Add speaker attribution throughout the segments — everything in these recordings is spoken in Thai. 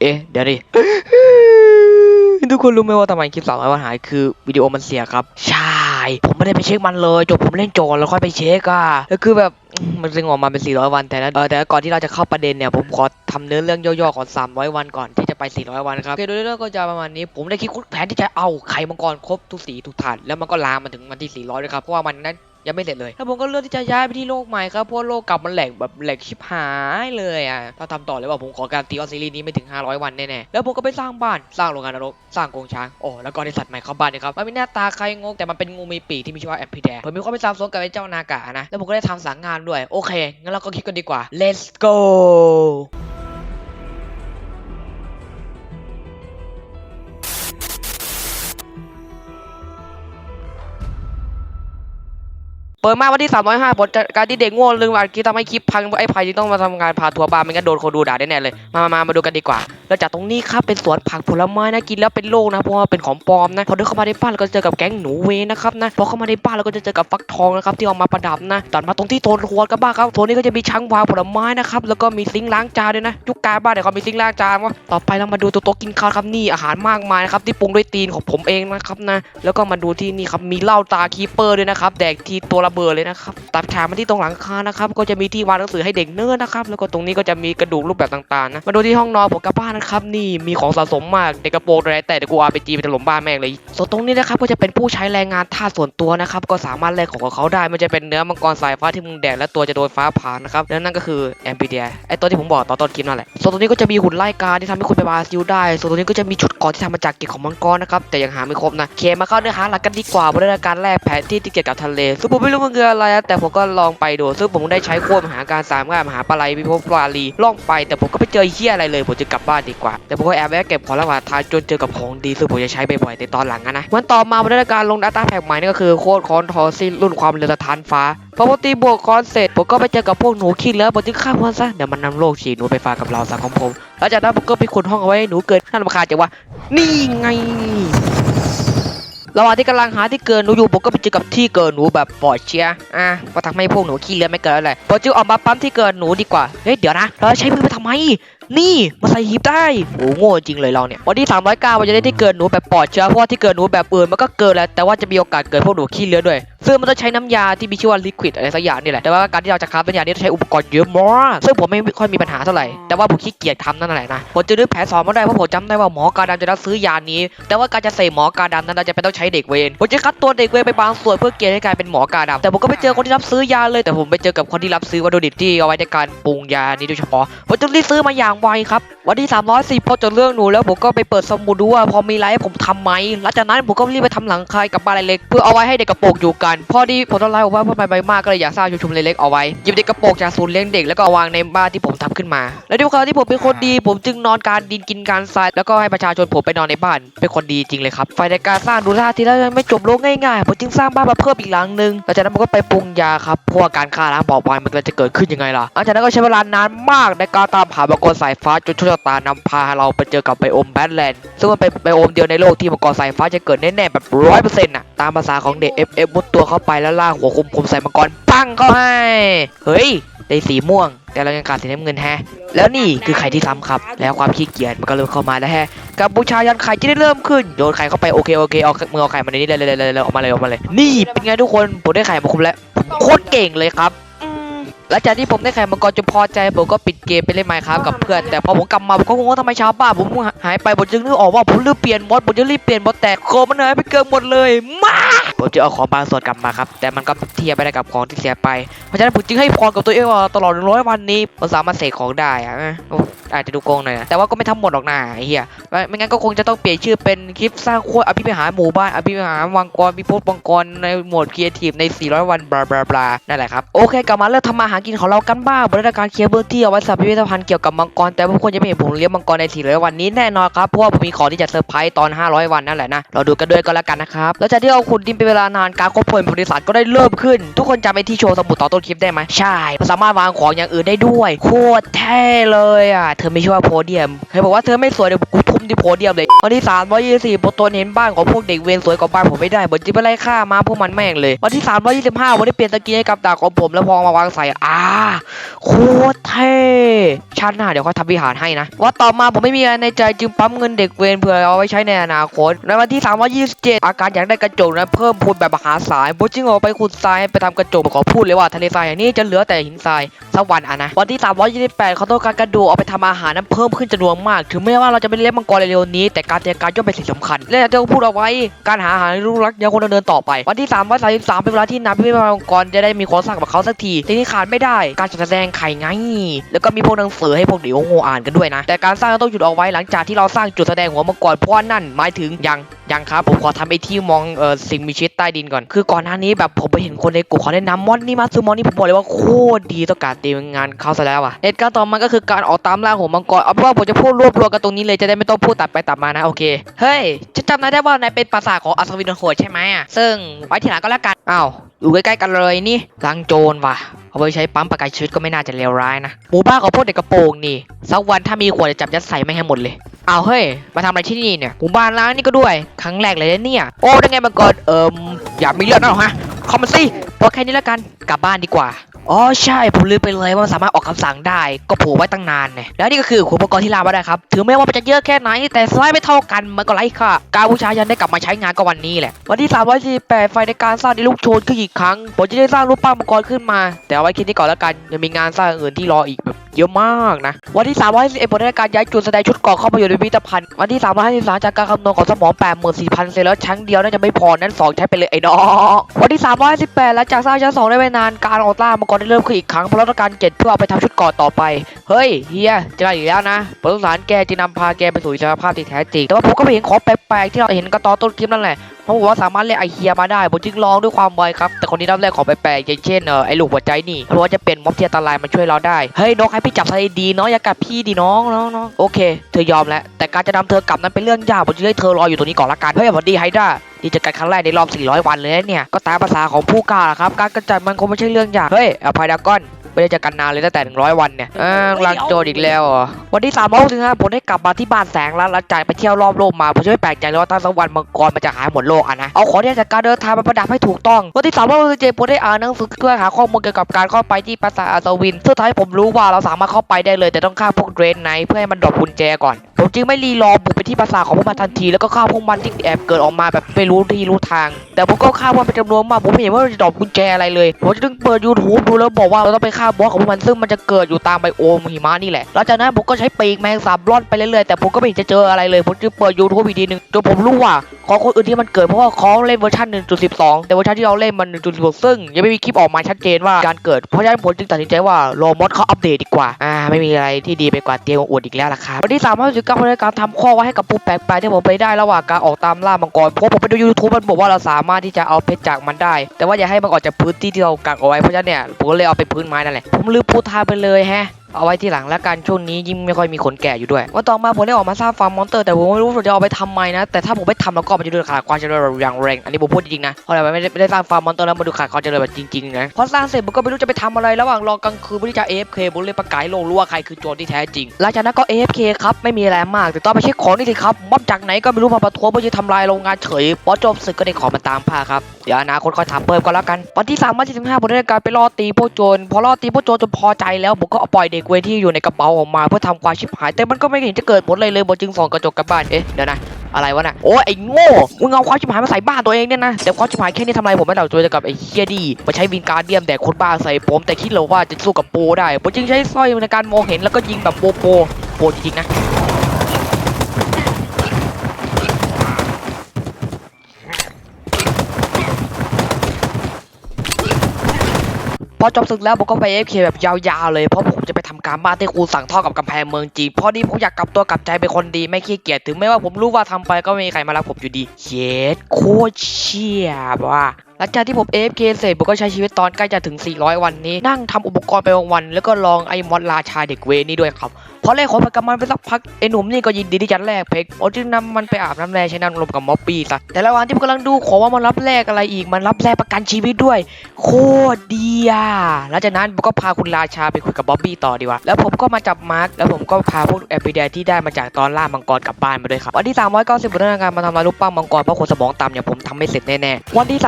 Speaker 1: เอ๊ะเดี๋ยวดิทุกคนรู้ไหมว่าทำไมคลิปสามร้อยวันหายคือวิดีโอมันเสียครับ ใช่ ผมไม่ได้ไปเช็คมันเลยจบผมเล่นโจรแล้วค่อยไปเช็คอะแล้วคือแบบมันจึงออกมาเป็น 400 วัน แต่นะเออแต่ก่อนที่เราจะเข้าประเด็นเนี่ย ผมขอทำเนื้อเรื่องย่อๆก่อน300 วันก่อนที่จะไป 400 วันครับโอเคโดยเรื่องก็จะประมาณนี้ ผมได้คิดแผนที่จะเอาไข่มังกรครบทุกสีทุกถาดแล้วมันก็ลามมาถึงวันที่ 400ด้วยครับ เพราะว่ามันนั้น ยังไม่เสร็จเลยแล้วผมก็เลือกที่จะย้ายไปที่โลกใหม่ครับเพราะโลกเกลับมันแหลกแบบแหลกชิบหายเลยอะถ้าทำต่อเลยว่าผมขอการตีว่าซีรีส์นี้ไม่ถึง 500 วันแน่ๆแล้วผมก็ไปสร้างบ้านสร้างโรงงานนรกสร้างกรงช้างโอ้แล้วก็ได้สัตว์ใหม่เข้าบ้านนะครับมันมีหน้าตาใครงงแต่มันเป็นงูมีปีกที่มีชื่อว่าแอมพิแดผมมีความเป็นซามซงกับไอ้เจ้านากะนะแล้วผมก็ได้ทำสังงานด้วยโอเคงั้นเราก็คิดกันดีกว่า let's go เปิดมาวันที่305ผลจากการที่เด็กง่วงลืมอันคลิปทำให้คลิปพังไอ้ไผ่ที่ต้องมาทำงานพาทัวร์บ้านไม่งั้นโดนคนดูด่าแน่ๆเลย มามามามาดูกันดีกว่า แล้วจากตรงนี้ครับเป็นสวนผักผลไม้นะกินแล้วเป็นโรคนะเพราะว่าเป็นของปลอมนะพอเดินเข้ามาในบ้านเราก็จะเจอกับแก๊งหนูเวนะครับนะพอเข้ามาในบ้านเราก็จะเจอกับฟักทองนะครับที่เอามาประดับนะตัดมาตรงที่โซนครัวกันบ้างครับโซนนี้ก็จะมีช้างวางผลไม้นะครับแล้วก็มีซิงล้างจานด้วยนะยุคกาบ้านเดี๋ยวเขามีซิงล้างจานวะต่อไปเรามาดูตัวโต๊ะกินข้าวครับนี่อาหารมากมายนะครับที่ปรุงด้วยตีนของผมเองนะครับนะแล้วก็มาดูที่นี่ครับมีเหล้าตาคีเปอร์ด้วยนะครับแดกทีตัวระเบิดเลยนะครับตัดฉากมาที่ตรงหลังคานะครับก็จะมีที่วางหนังสือให้เด็กเนิร์ดนะครับแล้วก็ตรงนี้ก็จะมีกระดูกรูปแบบต่างๆนะมาดูที่ห้องนอนผมกับบ้านครับนี่มีของสะสมมากเด็กกระโปรงอะไรแต่เดี๋ยวกูเอาไปจีไปถล่มบ้านแม่งเลย ส่วนตรงนี้นะครับก็จะเป็นผู้ใช้แรงงานท่าสส่วนตัวนะครับก็สามารถแลกของกับเขาได้มันจะเป็นเนื้อมังกรสายฟ้าที่มึงแดกและตัวจะโดนฟ้าผ่านะครับแล้วนั่นก็คือแอมพีเดียไอตัวที่ผมบอกตอนต้นคลิปนั่นแหละส่วนตรงนี้ก็จะมีหุ่นไล่กาที่ทำให้คุณไปบาซิลได้ ส่วนตรงนี้ก็จะมีชุดเกราะที่ทำมาจากเกล็ดของมังกรนะครับแต่ยังหาไม่ครบนะเคมาเข้าเนื้อหาหลักกันดีกว่าบริการแรกแผนที่ที่เกี่ยวกับทะเลซึ่งผมไม่รู้มันคืออะไรแต่ผมก็ลองไปดูซึ่งผมได้ใช้ค้ดมหาการสามงายมหาปลาไหลพิภพปลาลีล่องไปแต่ผมก็ไม่เจอเฮียอะไรเลยผมจะกลับบ้านดีกว่าแต่ผมก็แอบแวะเก็บของระหว่างทางจนเจอกับของดีซึ่งผมจะใช้บ่อยๆในตอนหลังนะวันต่อมาบริการลง Data แพ็กใหม่นี่ก็คือโค้ดคอนทอซิรุ่นความเร็วสถานฟ้าพอผมตีบวกคอนเสร็จผมก็ไปเจอกับพวกหนูขี้แล้วผมจึงฆ่ามันซะเดี๋ยวมันนำโลกฉีหนูไปฝากกับเราสังคมผมหลังจากนั้นผมก็ไปขุดห้องเอาไว้ให้หนูเกิดน่ารำคาญจังวะนี่ไงระหว่างที่กำลังหาที่เกินหนูอยู่ผมก็ไปเจอกับที่เกินหนูแบบปลอดเชียอะก็ทำให้พวกหนูขี้เลือดไม่เกินอะไรพอจึงออกมาปั๊มที่เกินหนูดีกว่า เฮ้ยเดี๋ยวนะ เราใช้มือไปทำไม นี่มาใส่ฮีบได้โอ้โง่จริงเลยเราเนี่ยวันที่309มันจะได้ที่เกินหนูแบบปลอดเชื้อเพราะว่าที่เกินหนูแบบอื่นมันก็เกินแล้วแต่ว่าจะมีโอกาสเกิดพวกหนูขี้เลือด้วย ซึ่งมันต้องใช้น้ำยาที่มีชื่อว่าลิควิดอะไรสักอย่างนี่แหละ แต่ว่าการที่เราจะคราฟน้ำยานี้ต้องใช้อุปกรณ์เยอะมาก ซึ่งผมไม่ค่อยมีปัญหาเท่าไหร่ แต่ว่าผมขี้เกียจทำนั่นแหละนะ ผมจะนึกแผนสอนมาได้เพราะผมจำได้ว่าหมอกาดำจะรับซื้อยานี้ แต่ว่าการจะเสกหมอกาดำนั้นเราจะเป็นต้องใช้เด็กเวร ผมจะคัดตัวเด็กเวรไปบางส่วนเพื่อเกณฑ์ให้กลายเป็นหมอกาดำแต่ผมก็ไปเจอคนที่รับซื้อยาเลย แต่ผมไปเจอกับคนที่รับซื้อวัตถุดิบที่เอาไว้ในการปรุงยานี้โดยเฉพาะ ผมจะรีบซื้อมาอย่างไวครับ วันที่310พอจดเรื่องหนูแล้วผมก็ไปเปิดสมุดดูว่าพอมีไรให้ผมทำไหมหลังจากนั้นผมก็รีบไปทำหลังคายกับบ้านเล็กเพื่อเอาไว้ให้เด็กกระโปรงอยู่กันพอดีผมต้องไล่บอกว่าพ่อไปมากก็เลยอยากสร้างชุมชนเล็กๆเอาไว้หยิบเด็กกระโปรงจากศูนย์เลี้ยงเด็กแล้วก็เอาวางในบ้านที่ผมทำขึ้นมา และด้วยความที่ผมเป็นคนดี ผมจึงนอนการดินกินการทรายแล้วก็ให้ประชาชนผมไปนอนในบ้าน เป็นคนดีจริงเลยครับฝ่ายในการสร้างดูท่าทีแล้วยังไม่จบลงง่ายๆผมจึงสร้างบ้านมาเพิ่มอีกหลังหนึงหลังจากนั้นผมก็ไปปรุงยาครับเพราะว่าการฆ่าล้างเผ่าพันธุ์มันจะเกิดขึ้นยังไงล่ะหลังจากนั้นก็ใช้เวลานานมากในการตามหามังกรสายฟ้าจนโชคชะตานำพาเราไปเจอกับไบโอมแบทแลนด์ซึ่งมันเป็นไบโอมเดียวในโลกที่มังกรสายฟ้าจะเกิดแน่ๆแบบร้อยเปอร์เซ็นต์ะตามภาษาของเด็ก FF มุดตัวเข้าไปแล้วลากหัวคุมคมใส่มังกรปั้งเข้าให้ เฮ้ยได้สีม่วง แต่เรายังขาดสีน้ำเงินแฮะ แล้วนี่คือไข่ที่ซ้ำครับ แล้วความขี้เกียจมันก็เริ่มเข้ามาแล้วแฮะกับบูชายันไข่จะได้เริ่มขึ้นโยนไข่เข้าไปโอเคโอเคเอามือเอาไข่มาในนี้เลยเลยเลยเลยออกมาเลยออกมาเลย นี่เป็นไงทุกคนผมได้ไข่มาคุมแล้วผมโคตรเก่งเลยครับ หลังจากที่ผมได้ไข่มังกรจนพอใจผมก็ปิดเกมไปเล่นไมค์ครับกับเพื่อนแต่พอผมกลับมาผมก็งงว่าทำไมชาวบ้านผมหายไปผมจึงนึกออกว่าผมลืมเปลี่ยนมอดผมจะรีบเปลี่ยนมอดแต่โคมันหายไปเกินหมดเลยมาผมจะเอาของบางส่วนกลับมาครับแต่มันก็เทียบไม่ได้กับของที่เสียไปเพราะฉะนั้นผมจึงให้พรกับตัวเองว่าตลอดร้อยวันนี้ผมสามารถเสกของได้อะอาจจะดูโกงหน่อยนะแต่ว่าก็ไม่ทั้งหมดหรอกนะเหี้ยไม่งั้นก็คงจะต้องเปลี่ยนชื่อเป็นคลิปสร้างโคตรอภิมหาหมู่บ้านอภิมหาวังกรพิภพวังกรในโหมดครีเอทีฟใน 400 วันบลาบลาบลานั่นแหละครับโอเคกลับมาเริ่มทำมาหากินของเรากันบ้างบริการเคลียร์พื้นที่เอาไว้สำหรับพิพิธภัณฑ์เกี่ยวกับมังกรแต่พวกคนจะไม่เห็นผมเลี้ยงมังกรใน400วันนี้แน่นอนครับเพราะว่าผมมีของที่จะเซอร์ไพรส์ตอน 500 วันนั่นแหละนะเราดูกันด้วยก็แล้วกันนะครับแล้วจากที่เราขุดดินเป็นเวลานานการควบคุมบริษัทก็ได้เริ่มขึ้น ทุกคนจำไอ้ที่โชว์สมุดต่อต้นคลิปได้ไหมใช่สามารถวางของอย่างอื่นได้ด้วย โคตรเท่เลยอะเธอไม่ชื่อว่าโพเดียมเคยบอกว่าเธอไม่สวยเดี๋ยวกูทุ่มที่โพเดียมเลยวันที่324โปรตนเห็นบ้านของพวกเด็กเวรสวยกว่าบ้านผมไม่ได้บนจิบไล่ฆ่ามาพวกมันแม่งเลยวันที่325วันได้เปลี่ยนตะกี้ให้กับดาบของผมแล้วพอมาวางใส่อ่าโคตรเท่ชาติหน้าเดี๋ยวเขาทำวิหารให้นะ ว่าต่อมาผมไม่มีอะไรในใจจึงปั๊มเงินเด็กเวรเพื่อเอาไว้ใช้ในอนาคต ในวันที่ 327 อาการอยากได้กระจกนั้นเพิ่มพูนแบบมหาศาลผมจึงออกไปขุดทรายไปทำกระจกขอพูดเลยว่าทะเลทรายอย่างนี้จะเหลือแต่หินทรายสักวันอะนะ วันที่ 328เขาต้องการกระดูกเอาไปทำอาหารนั้นเพิ่มขึ้นจำนวนมาก ถึงแม้ว่าเราจะไม่เลี้ยงมังกรเร็วๆนี้ แต่การเตรียมการย่อมเป็นสิ่งสำคัญ และอย่างที่พูดเอาไว้ การหาอาหารลูกรักยังคงดำเนินต่อไป วันที่333เป็นเวลาที่นาพิพิธภัณฑ์มังกรจะได้มีคนสร้างกับเขาสักทีทีนี้ขาดไม่ได้ การจัดแสดงไข่ไง แล้วก็มีพวกหนังสือให้พวกเดี๋ยวโง่อ่านกันด้วยนะ แต่การสร้างต้องหยุดเอาไว้หลังจากที่เราสร้างจุดแสดงหัวมังกรเพราะนั่นหมายถึงยังยังครับผมขอทำไอที่มองเอ่อสิ่งมีชีวิตใต้ดินก่อน คือก่อนหน้านี้แบบผมไปเห็นคนในกลุ่มเขาแนะนำมอนนี่มาซื้อมอนนี่ผมบอกเลยว่าโคตรดีต่อการตีมงานเขาซะแล้วอะเหตุการณ์ต่อมาก็คือการออกตามล่าหัวมังกรเอาเป็นว่าผมจะพูดรวบรวมกันตรงนี้เลยจะได้ไม่ต้องพูดตัดไปตัดมานะโอเคเฮ้ยจะจำนายได้ว่านายเป็นปราสาทของอัศวินโหดใช่ไหมอะซึ่งไว้ทีหลังก็แล้วกันอ้าว อยู่ใกล้ๆกันเลยนี่ลังโจรว่ะ เอาไปใช้ปั๊มประกายชีวิตก็ไม่น่าจะเลวร้ายนะหมู่บ้านของพวกเด็กกระโปรงนี่สักวันถ้ามีขวดจะจับยัดใส่ไม่ให้หมดเลยเอาเฮ้ยมาทำอะไรที่นี่เนี่ยหมู่บ้านล้างนี่ก็ด้วย ครั้งแรกเลยเนี่ย โอ้ได้ไงมาก่อนเอิมอยากมีเรื่องนั่นหรอฮะเข้ามาสิ พอแค่นี้แล้วกันกลับบ้านดีกว่าอ๋อใช่ผมลืมไปเลยว่าสามารถออกคำสั่งได้ ก็ผูกไว้ตั้งนานเนี่ยแล้วนี่ก็คืออุปกรณ์ที่ลามาได้ครับถึงแม้ว่ามันจะเยอะแค่ไหน แต่สไลด์ไม่เท่ากันมันก็ไร้ค่าการบูชายันได้กลับมาใช้งานก็วันนี้แหละวันที่ 348 ไฟในการสร้างดิลูกโชนขึ้นอีกครั้งผมจะได้สร้างรูปปั้นมังกรขึ้นมา แต่เอาไว้คิดนี้ก่อนแล้วกันยังมีงานสร้างอื่นที่รออีก เยอะมากนะ วันที่351ผมได้การย้ายจุดแสดงชุดเกาะเข้ามาอยู่ในพิพิธภัณฑ์ วันที่353จากการคำนวณของสมอง84,000เซลล์ชั้นเดียวน่าจะไม่พอ นั้น 2 ใช้ไปเลยไอ้น้องวันที่318หลังจากสร้างชั้น2ได้ไม่นาน การออกล่ามังกรได้เริ่มขึ้นอีกครั้งเพราะเราต้องการเก็บเพื่อเอาไปทำชุดเกาะต่อไป เฮ้ยเฮียจะได้อีกแล้วนะผมสงสารแกจึงนำพาแกไปสู่อิสรภาพที่แท้จริง แต่ว่าผมก็ไปเห็นของแปลกๆที่เราเห็นกันตอนต้นคลิปนั่นแหละเขาบอกว่าสามารถเรียไอเฮียมาได้ผมจึงลองด้วยความไวครับ แต่คนที่รับแรกของแปลกๆอย่างเช่นเออไอลูกหัวใจนี่เพราะว่าจะเป็นม็อบที่อันตรายมาช่วยเราได้ เฮ้ยนกให้พี่จับซะดีเนาะอย่ากัดพี่ดิน้องน้องน้องโอเค เธอยอมแล้ว แต่การจะนำเธอกลับนั้นเป็นเรื่องยากผมจึงให้เธอรออยู่ตรงนี้ก่อนละกันเฮ้ยสวัสดีไฮด้านี่จะกันครั้งแรกในรอบ 400 วันเลยนะเนี่ย ก็ตามภาษาของผู้กล้าลครับ การกระจัดมันคงไม่ใช่เรื่องยาก เฮ้ยอภัยดากอน ไม่ได้เจอกันนานเลยตั้งแต่ 100 วันเนี่ยอ่าลังโจรอีกแล้วเหรอวันที่3ามถึงห้าผมได้กลับมาที่บ้านแสงแล้วหลังจากไปเที่ยวรอบโลกมาผมจะไม่แปลกใจเลยว่าตั้งสักวันมังกรมันจะหายหมดโลกอะนะเอาของที่จากการเดินทางมาประดับให้ถูกต้องวันที่3ามถึงเจ็ดผมได้อ่านหนังสือเพื่อหาข้อมูลเกี่ยวกับการเข้าไปที่ปราสาทอัศวินสุดท้ายผมรู้ว่าเราสามารถเข้าไปได้เลยแต่ต้องฆ่าพวกเดรนไนท์เพื่อให้มันดรอปกุญแจก่อน ผมจึงไม่รีรอบุกไปที่ปราสาทของพวกมันทันทีแล้วก็ฆ่าพวกมันที่แอบเกิดออกมาแบบไม่รู้ที่รู้ทาง แต่ผมก็ฆ่าพวกมันเป็นจำนวนมากผมไม่เห็นว่าจะดอปกุญแจอะไรเลยผมจึงเปิดยูทูบดูแล้วบอกว่าเราต้องไปฆ่าบอสของพวกมันซึ่งมันจะเกิดอยู่ตามไบโอมหิมะนี่แหละหลังจากนั้นผมก็ใช้ปีกแมงสาบล่อนไปเรื่อยๆแต่ผมก็ไม่เห็นจะเจออะไรเลยผมจึงเปิดยูทูบอีกทีหนึ่งจนผมรู้ว่าของคนอื่นที่มันเกิดเพราะว่าเขาเล่นเวอร์ชัน1.12 แต่เวอร์ชันที่เราเล่นมัน 1.16 ซึ่งยังไม่มีคลิปออกมาชัดเจนว่าการเกิดเพราะฉะนั้นผมจึงตัดสินใจว่ารอมอดเขาอัปเดตดีกว่าอ่าไม่มีอะไรที่ดีไปกว่าเตียงอุ่อีกแล้วล่ะครับวันที่3 9ก้าวในการทำข้อไว้ให้กับผู้แปลกไปที่ผมไปได้ระหว่างการออกตามล่ามังกรเพราะผมไปดูยูทูปมันบอกว่าเราสามารถที่จะเอาเพชรจากมันได้ แต่ว่าอย่าให้มันออกจากพื้นที่ที่เรากักเอาไว้เพราะฉะนั้นเนี่ยผมก็เลยเอาไปพื้นไม้นั่นแหละผมลืมพูดทาไปเลยแฮะ เอาไว้ที่หลังแล้วกันช่วงนี้ยิ่งไม่ค่อยมีคนแก่อยู่ด้วย ว่าต่อมาผมได้ออกมาสร้างฟาร์มมอนเตอร์แต่ผมไม่รู้ว่าจะเอาไปทำไมนะ แต่ถ้าผมไม่ทำแล้วก็มันจะดูขาดความเจริญอย่างแรง อันนี้ผมพูดจริงๆนะเพราะอะไรไม่ได้ไม่ได้สร้างฟาร์มมอนเตอร์แล้วมันดูขาดความเจริญแบบจริงๆนะพอสร้างเสร็จผมก็ไม่รู้จะไปทำอะไรระหว่างรอกลางคืนเพื่อที่จะ AFK ผมเลยประกาศโลกรู้ว่าใครคือโจรที่แท้จริงหลังจากนั้นก็ AFK คครับไม่มีอะไรมากแต่ต้อนไปเช็คของนี่สิครับม็อบจากไหนก็ไม่รู้มาประท้วงเพื่อจะทำลายโรงงานเฉยพอจบศึกก็ได้ของมันตามผ้าครับเดี๋ยวอนาคตคอยทำเพิ่มก็แล้วกันวันที่3วันที่15ผมได้การไปล่อตีพวกโจรพอล่อตีพวกโจรจนพอใจแล้วผมก็ปล่อยเด็กเวรที่อยู่ในกระเป๋าออกมาเพื่อทำความชิบหาย แต่มันก็ไม่เห็นจะเกิดผลอะไรเลยบอจึงส่องกระจกกลับบ้านเอ๊ะเดี๋ยวนะอะไรวะน่ะโอ้ไอ้โง่มึงเอาความชิบหายมาใส่บ้านตัวเองเนี่ยนะแต่ความชิบหายแค่นี้ทำไมผมไม่เดาตัวจะกับไอ้เฮียดีมาใช้วินการเดียมแต่คนบ้าใส่ผมแต่คิดเหรอว่าจะสู้กับโปได้ผมจึงใช้สร้อยในการมองเห็นแล้วก็ยิงแบบโปโปโปจริงๆนะ พอจบศึกแล้วผมก็ไปเอฟเคแบบยาวๆเลยเพราะผมจะไปทำการบ้านที่ครูสั่งท่อกับกำแพงเมืองจีนพอดีผมอยากกลับตัวกลับใจเป็นคนดีไม่ขี้เกียจถึงแม้ว่าผมรู้ว่าทำไปก็ไม่มีใครมารักผมอยู่ดีเย็ดโคตรเชี่ยว่ะ ลังจากที่ผม AFK เสร็จผมก็ใช้ชีวิตตอนใกล้จะถึง 400 วันนี้ นั่งทำอุปกรณ์ไปวันๆแล้วก็ลองไอ้มอดราชาเด็กเวนี่ด้วยครับ พอแลกของไปกับมันไปสักพักไอ้หนุ่มนี่ก็ยินดีที่จะแลกเพกโอจึงนำมันไปอาบน้ำแร่ใช้น้ำลมกับม็อบบี้ซะแต่ระหว่างที่ผมกำลังดูขอว่ามันรับแลกอะไรอีกมันรับแลกประกันชีวิตด้วย โคตรดีอะหลังจากนั้นผมก็พาคุณราชาไปคุยกับบ๊อบบี้ต่อดีกว่าแล้วผมก็มาจับมาร์กแล้วผมก็พาพวกแอปเปิลที่ได้มาจากตอนล่ามังกรกลับบ้านมาด้วยครับวันที่390บนงานมาทำลายรูปปั้นมังกรเพราะคนสมองต่ำอย่างผมทำไม่เสร็จแน่ๆวันที่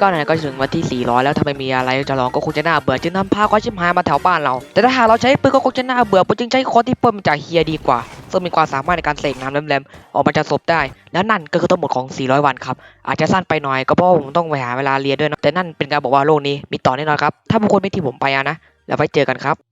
Speaker 1: 399เนี่ยก็จะถึงวันที่ 400 แล้วถ้าไม่มีอะไรจะลองก็คงจะน่าเบื่อจึงนำพาก็ชิมหายมาแถวบ้านเรา แต่ถ้าหากเราใช้ปืนก็คงจะน่าเบื่อผมจึงใช้คนที่เพิ่มาจากเฮียดีกว่า ซึ่งมีความสามารถในการเสกน้ำแหลมๆออกมาจากศพได้ และนั่นก็คือทั้งหมดของ 400 วันครับอาจจะสั้นไปหน่อยก็เพราะผมต้องไปหาเวลาเรียนด้วยนะแต่นั่นเป็นการบอกว่าโลกนี้มีต่อแน่นอนครับถ้าบุคคลไม่ที่ผมไปอะนะแล้วไว้เจอกันครับ